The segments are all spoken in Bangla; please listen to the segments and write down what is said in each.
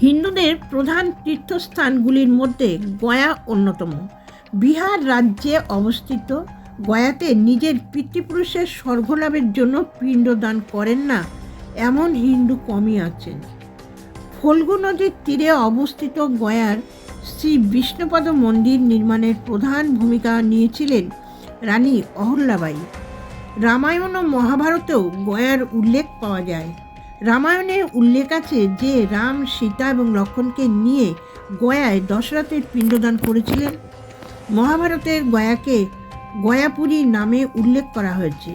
হিন্দুদের প্রধান তীর্থস্থানগুলির মধ্যে গয়া অন্যতম। বিহার রাজ্যে অবস্থিত, গয়াতে নিজের পিতৃপুরুষের স্বর্গলাভের জন্য পিণ্ডদান করেন না এমন হিন্দু কমই আছেন। ফল্গু নদীর তীরে অবস্থিত গয়ার শ্রী বিষ্ণুপদ মন্দির নির্মাণের প্রধান ভূমিকা নিয়েছিলেন রানী অহল্যাবাই। রামায়ণ ও মহাভারতেও গয়ার উল্লেখ পাওয়া যায়। রামায়ণে উল্লেখ আছে যে রাম, সীতা এবং লক্ষণকে নিয়ে গয়ায় দশরথের পিণ্ডদান করেছিলেন। মহাভারতের গয়াকে গয়াপুরী নামে উল্লেখ করা হয়েছে।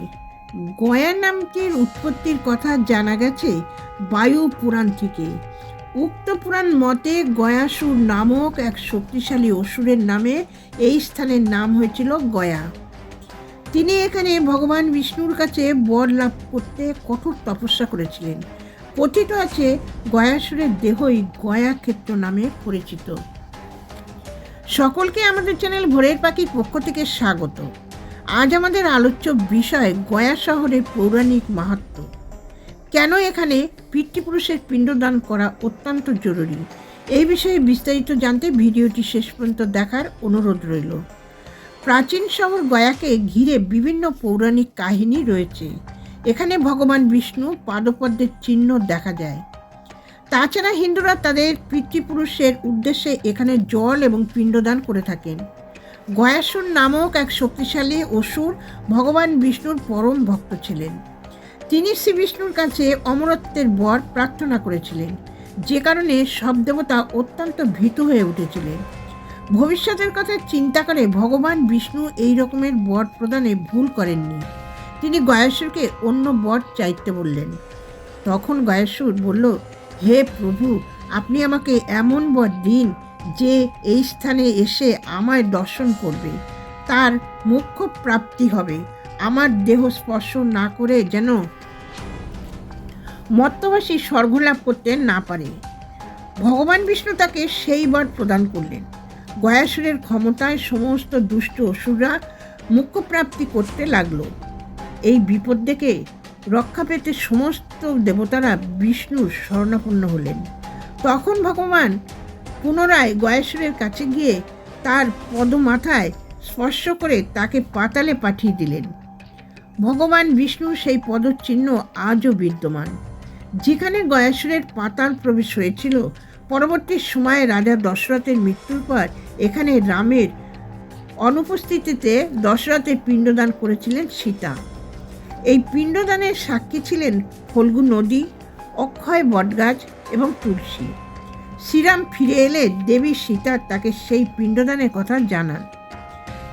গয়া নামটির উৎপত্তির কথা জানা গেছে বায়ু পুরাণ থেকে। উক্ত পুরাণ মতে গয়াসুর নামক এক শক্তিশালী অসুরের নামে এই স্থানের নাম হয়েছিল গয়া। তিনি এখানে ভগবান বিষ্ণুর কাছে বর লাভ করতে কঠোর তপস্যা করেছিলেন। কথিত আছে গয়াসুরের দেহই গয়া ক্ষেত্র নামে পরিচিত। সকলকে আমাদের চ্যানেল ভোরের পাখির পক্ষ থেকে স্বাগত। আজ আমাদের আলোচ্য বিষয় গয়া শহরের পৌরাণিক মাহাত্ম্য কেন এখানে পিতৃপুরুষের পিণ্ডদান করা অত্যন্ত জরুরি? এই বিষয়ে বিস্তারিত জানতে ভিডিওটি শেষ পর্যন্ত দেখার অনুরোধ রইল। প্রাচীন শহর গয়াকে ঘিরে বিভিন্ন পৌরাণিক কাহিনী রয়েছে। এখানে ভগবান বিষ্ণু পাদপদ্মের চিহ্ন দেখা যায়। তাছাড়া হিন্দুরা তাদের পিতৃপুরুষের উদ্দেশ্যে এখানে জল এবং পিণ্ডদান করে থাকেন। গয়াসুর নামক এক শক্তিশালী অসুর ভগবান বিষ্ণুর পরম ভক্ত ছিলেন। তিনি শ্রী বিষ্ণুর কাছে অমরত্বের বর প্রার্থনা করেছিলেন, যে কারণে সব দেবতা অত্যন্ত ভীত হয়ে উঠেছিলেন। ভবিষ্যতের কথা চিন্তা করে ভগবান বিষ্ণু এই রকমের বর প্রদানে ভুল করেননি। তিনি গয়াসুরকে অন্য বর চাইতে বললেন। তখন গয়াসুর বলল, হে প্রভু, আপনি আমাকে এমন বর দিন যে এই স্থানে এসে আমায় দর্শন করবে। তার মুখ্য প্রাপ্তি হবে। আমার দেহ স্পর্শ না করে যেন মত্তবাসী স্বর্গলাভ করতে না পারে। ভগবান বিষ্ণু তাকে সেই বর প্রদান করলেন। গয়াসুরের ক্ষমতায় সমস্ত দুষ্ট অসুররা মুখ্যপ্রাপ্তি করতে লাগল। এই বিপদ দেখে রক্ষা পেতে সমস্ত দেবতারা বিষ্ণুর স্বর্ণাপন্ন হলেন। তখন ভগবান পুনরায় গয়াসুরের কাছে গিয়ে তার পদমাথায় স্পর্শ করে তাকে পাতালে পাঠিয়ে দিলেন। ভগবান বিষ্ণু সেই পদচিহ্ন আজও বিদ্যমান। যেখানে গয়াসুরের পাতাল প্রবেশ হয়েছিল, পরবর্তী সময়ে রাজা দশরথের মৃত্যুর পর এখানে রামের অনুপস্থিতিতে দশরথের পিণ্ডদান করেছিলেন সীতা। এই পিণ্ডদানের সাক্ষী ছিলেন ফল্গু নদী, অক্ষয় বটগাছ এবং তুলসী। শ্রীরাম ফিরে এলে দেবী সীতা তাকে সেই পিণ্ডদানের কথা জানান।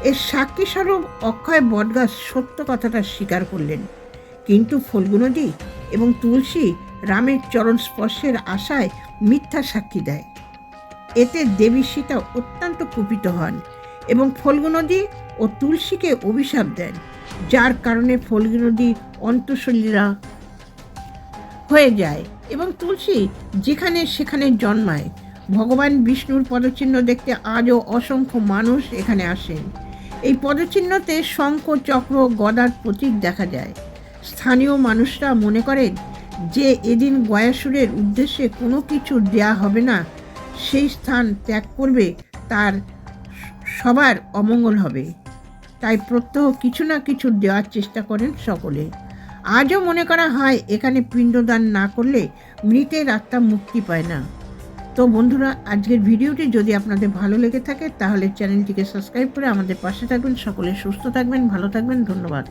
এর সাক্ষী স্বরূপ অক্ষয় বটগাছ সত্য কথাটা স্বীকার করলেন। কিন্তু ফল্গু নদী এবং তুলসী রামের চরণ স্পর্শের আশায় মিথ্যা সাক্ষী দেয়। এতে দেবী সীতা অত্যন্ত কুপিত হন এবং ফল্গু নদী ও তুলসীকে অভিশাপ দেন, যার কারণে ফল্গু নদী অন্তঃশলীরা হয়ে যায় এবং তুলসী যেখানে সেখানে জন্মায়। ভগবান বিষ্ণুর পদচিহ্ন দেখতে আজও অসংখ্য মানুষ এখানে আসেন। এই পদচিহ্নতে শঙ্খ, চক্র, গদার প্রতীক দেখা যায়। স্থানীয় মানুষরা মনে করেন যে এদিন গয়াসুরের উদ্দেশ্যে কোনো কিছু দেয়া হবে না, সেই স্থান ত্যাগ করবে, তার সবার অমঙ্গল হবে। তাই প্রত্যহ কিছু না কিছু দেওয়ার চেষ্টা করেন সকলে। আজও মনে করা হয়, এখানে পিণ্ডদান না করলে মৃতের আত্মা মুক্তি পায় না। তো বন্ধুরা, আজকের ভিডিওটি যদি আপনাদের ভালো লেগে থাকে, তাহলে চ্যানেলটিকে সাবস্ক্রাইব করে আমাদের পাশে থাকবেন। সকলে সুস্থ থাকবেন, ভালো থাকবেন, ধন্যবাদ।